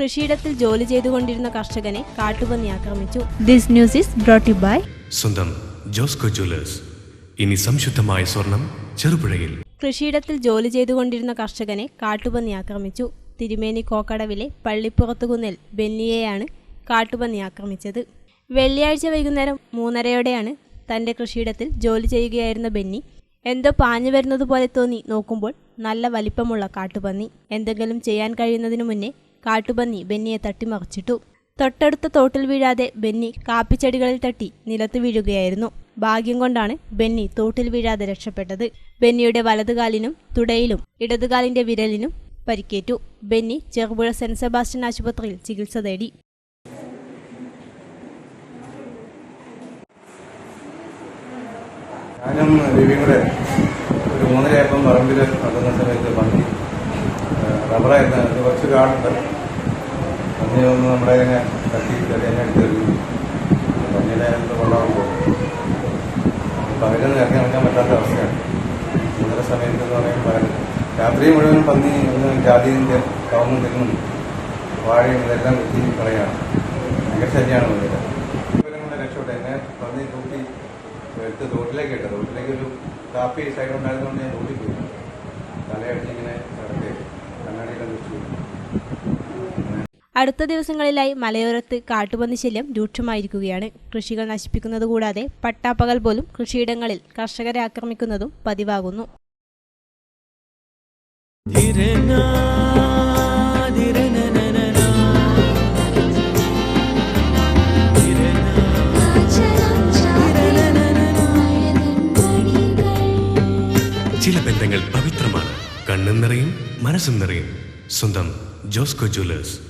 കൃഷിയിടത്തിൽ ജോലി ചെയ്തുകൊണ്ടിരുന്ന കർഷകനെ കാട്ടുപന്നി ആക്രമിച്ചു. This news is brought by by സ്വന്തം ജോസ്കോ ജ്വല്ലേഴ്സ്. ഇനി സംശുദ്ധമായ സ്വർണം ചെറുപുഴയിൽ. കൃഷിയിടത്തിൽ ജോലി ചെയ്തുകൊണ്ടിരുന്ന കർഷകനെ കാട്ടുപന്നി ആക്രമിച്ചു. തിരുമേനി കോക്കടവിലെ പള്ളിപ്പുറത്തുകുന്നിൽ ബെന്നിയെയാണ് കാട്ടുപന്നി ആക്രമിച്ചത്. വെള്ളിയാഴ്ച വൈകുന്നേരം മൂന്നരയോടെയാണ് തന്റെ കൃഷിയിടത്തിൽ ജോലി ചെയ്യുകയായിരുന്ന ബെന്നി എന്തോ പാഞ്ഞു വരുന്നത് പോലെ തോന്നി നോക്കുമ്പോൾ നല്ല വലിപ്പമുള്ള കാട്ടുപന്നി. എന്തെങ്കിലും ചെയ്യാൻ കഴിയുന്നതിനു മുന്നേ കാട്ടുപന്നി ബെന്നിയെ തട്ടിമറിച്ചിട്ടു തൊട്ടടുത്ത തോട്ടിൽ വീഴാതെ ബെന്നി കാപ്പിച്ചെടികളിൽ തട്ടി നിലത്ത് വീഴുകയായിരുന്നു. ഭാഗ്യം കൊണ്ടാണ് ബെന്നി തോട്ടിൽ വീഴാതെ രക്ഷപ്പെട്ടത്. ബെന്നിയുടെ വലതുകാലിനും തുടയിലും ഇടതുകാലിന്റെ വിരലിനും പരിക്കേറ്റു. ബെന്നി ചെറുപുഴ സെന്റ് സെബാസ്റ്റ്യൻ ആശുപത്രിയിൽ ചികിത്സ തേടി. ഞാനും ഒരു മൂന്നരയായപ്പം പറമ്പിൽ നടന്ന സമയത്ത് പന്നി റബ്ബറായിരുന്നു അത് കുറച്ച് കാടുണ്ട് പന്നി ഒന്ന് നമ്മുടെ ഇങ്ങനെ തട്ടി തട്ടി എന്നെ പന്നിയുടെ കൊണ്ടാവാൻ പോകും. പകലൊന്നും ഇറങ്ങി നടക്കാൻ പറ്റാത്ത അവസ്ഥയാണ്. ഇന്നത്തെ സമയത്ത് എന്ന് പറയുമ്പോൾ പകൽ. രാത്രി മുഴുവൻ പന്നി ഒന്ന് ജാതിന്റെ കവങ്ങും തെങ്ങും വാഴയും ഇതെല്ലാം കുത്തി കളയാണ്. ഭയങ്കര ശല്യമാണ് പന്നിയുടെ രക്ഷപ്പെട്ടെ? എന്നെ പന്നി തൂക്കി എടുത്ത് തോട്ടിലേക്ക് ഇട്ടത്. തോട്ടിലേക്ക് ഒരു കാപ്പി സൈഡ് ഉണ്ടായിരുന്നുകൊണ്ട് ഞാൻ തോട്ടിൽ പോയി. തലയടിച്ചിങ്ങനെ അടുത്ത ദിവസങ്ങളിലായി മലയോരത്ത് കാട്ടുപന്നി ശല്യം രൂക്ഷമായിരിക്കുകയാണ്. കൃഷികൾ നശിപ്പിക്കുന്നത് കൂടാതെ പട്ടാപ്പകൽ പോലും കൃഷിയിടങ്ങളിൽ കർഷകരെ ആക്രമിക്കുന്നതും പതിവാകുന്നു. ചില ബന്ധങ്ങൾ പവിത്രമാണ്. കണ്ണും നിറയും മനസ്സും നിറയും. സ്വന്തം ജോസ്കോ ജ്വല്ലേഴ്സ്.